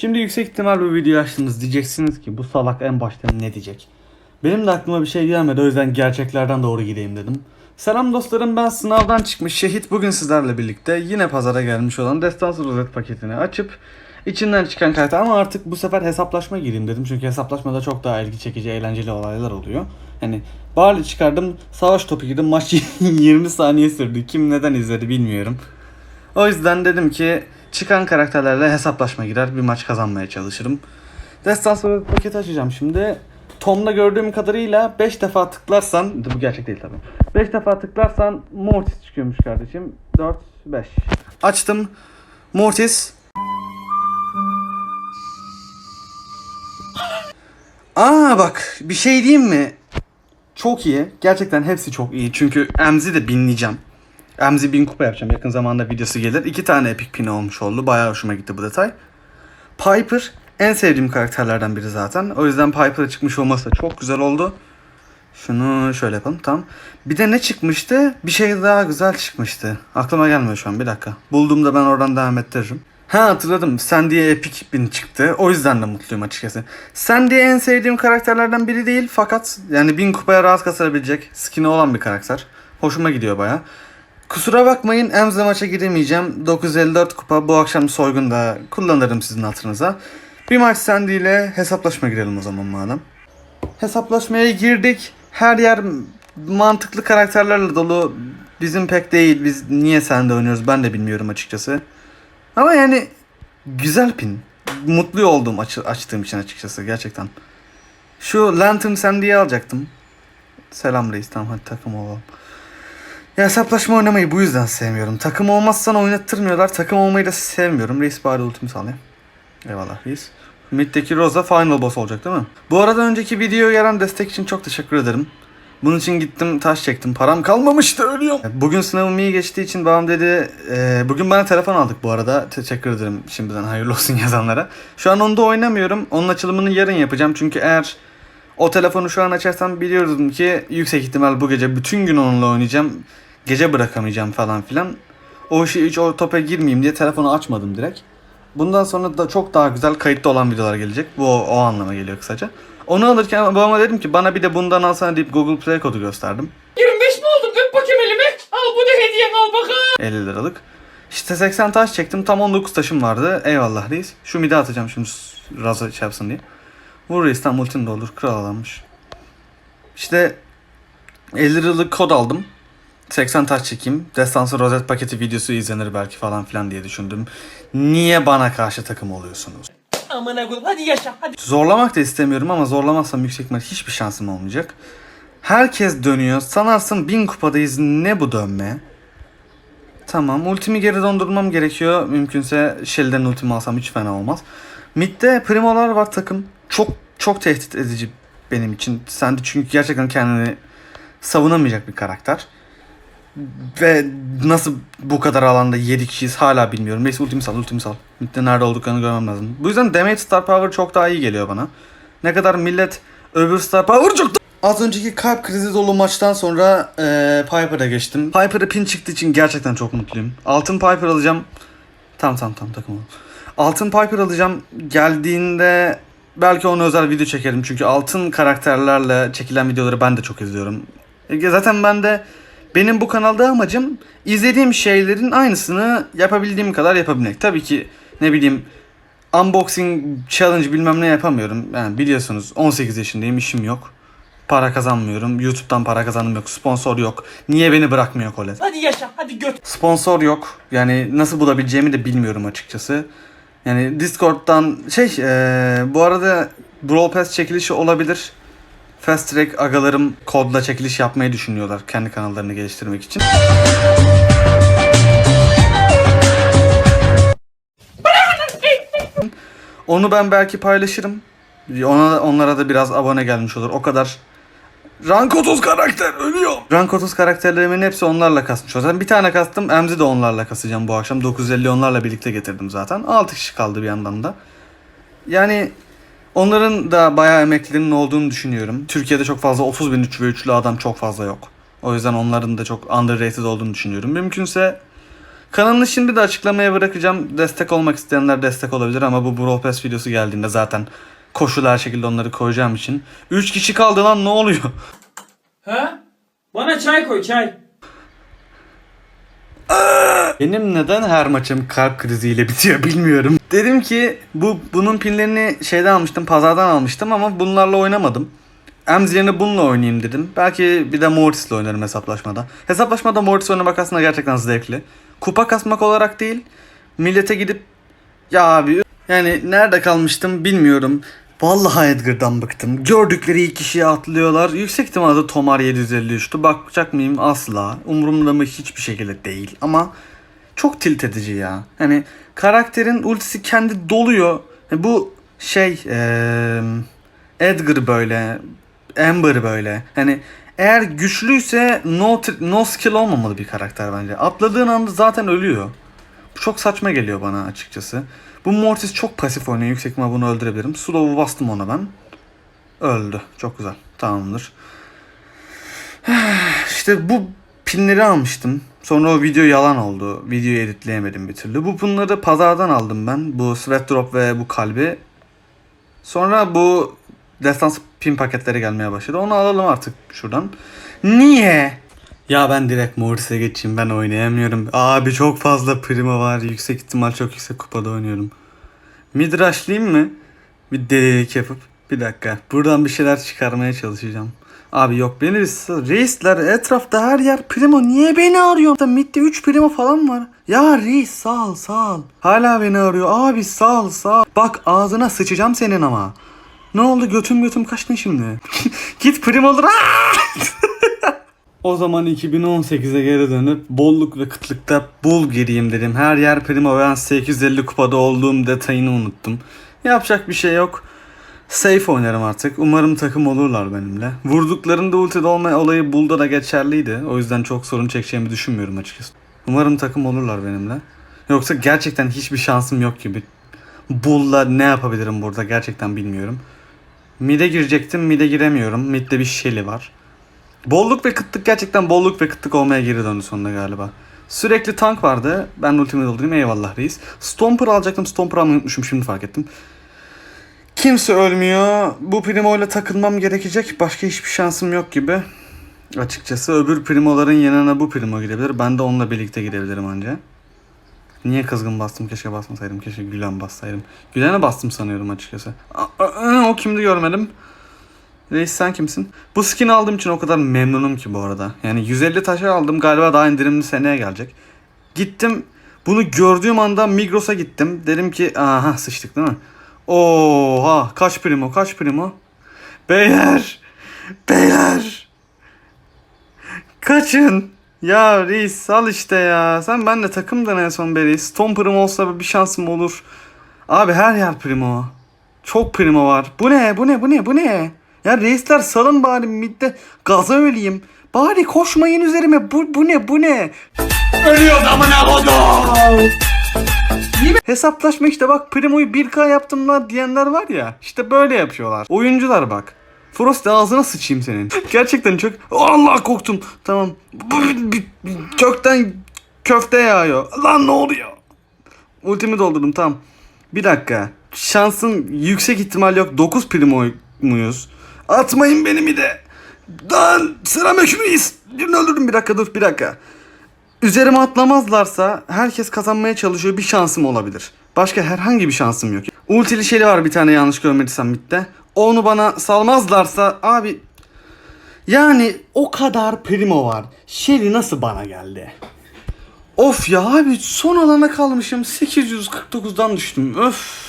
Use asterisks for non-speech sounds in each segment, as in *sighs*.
Şimdi yüksek ihtimal bu videoyu açtınız diyeceksiniz ki bu salak en başta ne diyecek? Benim de aklıma bir şey gelmedi o yüzden gerçeklerden doğru gideyim dedim. Selam dostlarım ben sınavdan çıkmış şehit bugün sizlerle birlikte yine pazara gelmiş olan Destansı Rozet paketini açıp içinden çıkan karakter ama artık bu sefer hesaplaşma gireyim dedim çünkü hesaplaşmada çok daha ilgi çekici eğlenceli olaylar oluyor. Hani Barley çıkardım savaş topu girdim maç *laughs* 20 saniye sürdü kim neden izledi bilmiyorum. O yüzden dedim ki çıkan karakterlerle hesaplaşma girer bir maç kazanmaya çalışırım. Destansı Rozet paketi açacağım şimdi. Tom'da gördüğüm kadarıyla 5 defa tıklarsan, bu gerçek değil tabii. 5 defa tıklarsan Mortis çıkıyormuş kardeşim. 4, 5. Açtım. Mortis. Aa bak bir şey diyeyim mi? Çok iyi. Gerçekten hepsi çok iyi. Çünkü Emzi de binleyeceğim. Emzi bin kupa yapacağım. Yakın zamanda videosu gelir. İki tane epic pin olmuş oldu. Bayağı hoşuma gitti bu detay. Piper en sevdiğim karakterlerden biri zaten. O yüzden Piper'a çıkmış olması da çok güzel oldu. Şunu şöyle yapalım tamam. Bir de ne çıkmıştı? Bir şey daha güzel çıkmıştı. Aklıma gelmiyor şu an bir dakika. Bulduğumda ben oradan devam ettiririm. Ha hatırladım. Sandy'ye Epic bin çıktı. O yüzden de mutluyum açıkçası. Sandy en sevdiğim karakterlerden biri değil fakat yani bin kupaya rahat kasabilecek skin'i olan bir karakter. Hoşuma gidiyor baya. Kusura bakmayın Ems'le maça giremeyeceğim. 954 kupa bu akşam soygunda kullanırım sizin hatırınıza. Bir maç Sandy ile hesaplaşma girelim o zaman madem. Hesaplaşmaya girdik. Her yer mantıklı karakterlerle dolu. Bizim pek değil. Biz niye Sandy oynuyoruz ben de bilmiyorum açıkçası. Ama yani güzel pin. Mutlu oldum aç- açtığım için açıkçası gerçekten. Şu Lantern Sandy'yi alacaktım. Selam reis tamam hadi takım olalım. Ya hesaplaşma oynamayı bu yüzden sevmiyorum. Takım olmazsan oynattırmıyorlar. Takım olmayı da sevmiyorum. Reis bari ultimi sağlayayım. Eyvallah reis. Mid'deki Rosa final boss olacak değil mi? Bu arada önceki videoya gelen destek için çok teşekkür ederim. Bunun için gittim taş çektim. Param kalmamıştı ölüyorum. Bugün sınavım iyi geçtiği için babam dedi. "Ee, bugün bana telefon aldık bu arada. Teşekkür ederim şimdiden hayırlı olsun *laughs* yazanlara. Şu an onda oynamıyorum. Onun açılımını yarın yapacağım. Çünkü eğer o telefonu şu an açarsam biliyordum ki yüksek ihtimal bu gece bütün gün onunla oynayacağım. Gece bırakamayacağım falan filan. O işi hiç o topa girmeyeyim diye telefonu açmadım direkt. Bundan sonra da çok daha güzel kayıtlı olan videolar gelecek. Bu o, o anlama geliyor kısaca. Onu alırken babama dedim ki bana bir de bundan alsana deyip Google Play kodu gösterdim. 25 mi oldum? Öp bakayım elimi. Al bu da hediyen al bakalım. 50 liralık. İşte 80 taş çektim. Tam 19 taşım vardı. Eyvallah reis. Şu mide atacağım şimdi raza şey yapsın diye. Vur reis tam ultin de olur. Kral adammış. İşte 50 liralık kod aldım. 80 taş çekeyim. Destansı rozet paketi videosu izlenir belki falan filan diye düşündüm. Niye bana karşı takım oluyorsunuz? Amına koyayım hadi yaşa hadi. Zorlamak da istemiyorum ama zorlamazsam yüksek ihtimal hiçbir şansım olmayacak. Herkes dönüyor. Sanarsın bin kupadayız. Ne bu dönme? Tamam. Ultimi geri dondurmam gerekiyor. Mümkünse Shell'den ultimi alsam hiç fena olmaz. Mid'de primolar var takım. Çok çok tehdit edici benim için. Sen de çünkü gerçekten kendini savunamayacak bir karakter. Ve nasıl bu kadar alanda 7 kişiyiz hala bilmiyorum. Neyse ultimi sal, ultimi sal. Mid'de nerede olduklarını görmem lazım. Bu yüzden damage star power çok daha iyi geliyor bana. Ne kadar millet öbür star power çok da... Az önceki kalp krizi dolu maçtan sonra eee Piper'a geçtim. Piper'a pin çıktığı için gerçekten çok mutluyum. Altın Piper alacağım. Tamam tamam tamam takım ol. Altın Piper alacağım. Geldiğinde belki ona özel video çekerim. Çünkü altın karakterlerle çekilen videoları ben de çok izliyorum. E, Zaten ben de benim bu kanalda amacım izlediğim şeylerin aynısını yapabildiğim kadar yapabilmek. Tabii ki ne bileyim unboxing challenge bilmem ne yapamıyorum. Yani biliyorsunuz 18 yaşındayım işim yok. Para kazanmıyorum. YouTube'dan para kazanım yok. Sponsor yok. Niye beni bırakmıyor Kole? Hadi yaşa hadi göt. Sponsor yok. Yani nasıl bulabileceğimi de bilmiyorum açıkçası. Yani Discord'dan şey eee, bu arada Brawl Pass çekilişi olabilir. Fast Track agalarım kodla çekiliş yapmayı düşünüyorlar kendi kanallarını geliştirmek için. Onu ben belki paylaşırım. Ona onlara da biraz abone gelmiş olur. O kadar Rank 30 karakter ölüyor. Rank 30 karakterlerimin hepsi onlarla kasmış. O bir tane kastım. Emzi de onlarla kasacağım bu akşam. 950 onlarla birlikte getirdim zaten. 6 kişi kaldı bir yandan da. Yani onların da bayağı emeklilerinin olduğunu düşünüyorum. Türkiye'de çok fazla 30 bin 3 ve 3'lü adam çok fazla yok. O yüzden onların da çok underrated olduğunu düşünüyorum. Mümkünse Kanalını şimdi de açıklamaya bırakacağım. Destek olmak isteyenler destek olabilir ama bu Brawl Pass videosu geldiğinde zaten koşulu her şekilde onları koyacağım için. 3 kişi kaldı lan ne oluyor? Ha? Bana çay koy çay. Benim neden her maçım kalp kriziyle *laughs* bitiyor bilmiyorum. Dedim ki bu bunun pinlerini şeyden almıştım, pazardan almıştım ama bunlarla oynamadım. Ems yerine bununla oynayayım dedim. Belki bir de Mortis'le oynarım hesaplaşmada. Hesaplaşmada Mortis oynamak aslında gerçekten zevkli. Kupa kasmak olarak değil, millete gidip ya abi yani nerede kalmıştım bilmiyorum. Vallahi Edgar'dan bıktım. Gördükleri ilk kişiye atlıyorlar. Yüksek ihtimalle Tomar 753'tü. Bakacak mıyım? Asla. Umurumda mı? Hiçbir şekilde değil. Ama çok tilt edici ya. Hani karakterin ultisi kendi doluyor. E Bu şey eee, Edgar böyle. Amber böyle. Hani eğer güçlüyse no, no skill olmamalı bir karakter bence. Atladığın anda zaten ölüyor. Bu çok saçma geliyor bana açıkçası. Bu Mortis çok pasif oynuyor. Yüksek ihtimal bunu öldürebilirim. Slow'u bastım ona ben. Öldü. Çok güzel. Tamamdır. *sighs* İşte bu pinleri almıştım. Sonra o video yalan oldu. Videoyu editleyemedim bir türlü. Bu pinleri pazardan aldım ben. Bu Sweat Drop ve bu kalbi. Sonra bu destans pin paketleri gelmeye başladı. Onu alalım artık şuradan. Niye? Ya ben direkt Morris'e geçeyim ben oynayamıyorum. Abi çok fazla primo var. Yüksek ihtimal çok yüksek kupada oynuyorum. Mid rushlayayım mı? Bir delilik yapıp. Bir dakika. Buradan bir şeyler çıkarmaya çalışacağım. Abi yok beni reisler etrafta her yer primo. Niye beni arıyor? Da midde 3 primo falan var. Ya reis sağ ol sağ ol. Hala beni arıyor. Abi sağ ol sağ ol. Bak ağzına sıçacağım senin ama. Ne oldu götüm götüm kaçtın şimdi? *laughs* Git primolar. *laughs* O zaman 2018'e geri dönüp bolluk ve kıtlıkta bul gireyim dedim. Her yer primo ben 850 kupada olduğum detayını unuttum. Yapacak bir şey yok. Safe oynarım artık. Umarım takım olurlar benimle. Vurduklarında ultide olma olayı Bull'da da geçerliydi. O yüzden çok sorun çekeceğimi düşünmüyorum açıkçası. Umarım takım olurlar benimle. Yoksa gerçekten hiçbir şansım yok gibi. Bull'la ne yapabilirim burada gerçekten bilmiyorum. Mid'e girecektim. Mid'e giremiyorum. Mid'de bir Shelly var. Bolluk ve kıtlık gerçekten bolluk ve kıtlık olmaya geri döndü sonunda galiba. Sürekli tank vardı. Ben ultimi doldurayım eyvallah reis. Stomper alacaktım. Stomper almayı unutmuşum şimdi fark ettim. Kimse ölmüyor. Bu primo takılmam gerekecek. Başka hiçbir şansım yok gibi. Açıkçası öbür primoların yanına bu primo gidebilir. Ben de onunla birlikte gidebilirim anca. Niye kızgın bastım? Keşke basmasaydım. Keşke Gülen bassaydım. Gülen'e bastım sanıyorum açıkçası. O kimdi görmedim. Reis sen kimsin? Bu skin aldığım için o kadar memnunum ki bu arada. Yani 150 taşa aldım galiba daha indirimli seneye gelecek. Gittim bunu gördüğüm anda Migros'a gittim. Dedim ki aha sıçtık değil mi? Oha kaç primo kaç primo? Beyler beyler kaçın. Ya reis sal işte ya. Sen benle takımdan en son be reis. Tom primo olsa bir şansım olur. Abi her yer primo. Çok primo var. Bu ne? Bu ne? Bu ne? Bu ne? Ya reisler salın bari midde gaza öleyim. Bari koşmayın üzerime. Bu, bu ne? Bu ne? Ölüyor amına kodum. Hesaplaşma işte bak Primo'yu 1K yaptım lan diyenler var ya. İşte böyle yapıyorlar. Oyuncular bak. Frost ağzına sıçayım senin. *laughs* Gerçekten çok... Allah korktum. Tamam. Kökten köfte yağıyor. Lan ne oluyor? Ultimi doldurdum tamam. Bir dakika. Şansın yüksek ihtimal yok. 9 primo muyuz? Atmayın beni mi de. Lan sıra mekmeyiz. Birini öldürdüm bir dakika dur bir dakika. Üzerime atlamazlarsa herkes kazanmaya çalışıyor. Bir şansım olabilir. Başka herhangi bir şansım yok. Ultili şeyli var bir tane yanlış görmediysem midde. Onu bana salmazlarsa abi yani o kadar primo var. Shelly nasıl bana geldi? Of ya abi son alana kalmışım. 849'dan düştüm. Öf.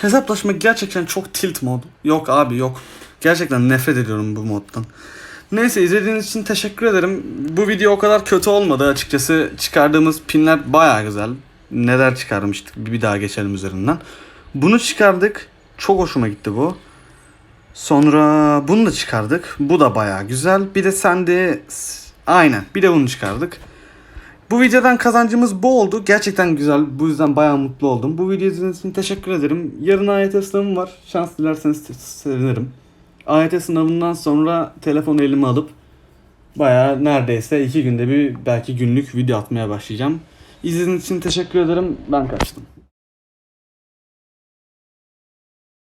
Hesaplaşma gerçekten çok tilt mod. Yok abi yok. Gerçekten nefret ediyorum bu moddan. Neyse izlediğiniz için teşekkür ederim. Bu video o kadar kötü olmadı açıkçası. Çıkardığımız pinler baya güzel. Neler çıkarmıştık bir daha geçelim üzerinden. Bunu çıkardık. Çok hoşuma gitti bu. Sonra bunu da çıkardık. Bu da baya güzel. Bir de sende aynen bir de bunu çıkardık. Bu videodan kazancımız bu oldu. Gerçekten güzel. Bu yüzden bayağı mutlu oldum. Bu videoyu izlediğiniz için teşekkür ederim. Yarın AYT sınavım var. Şans dilerseniz sevinirim. AYT sınavından sonra telefonu elime alıp Bayağı neredeyse iki günde bir belki günlük video atmaya başlayacağım. İzlediğiniz için teşekkür ederim. Ben kaçtım.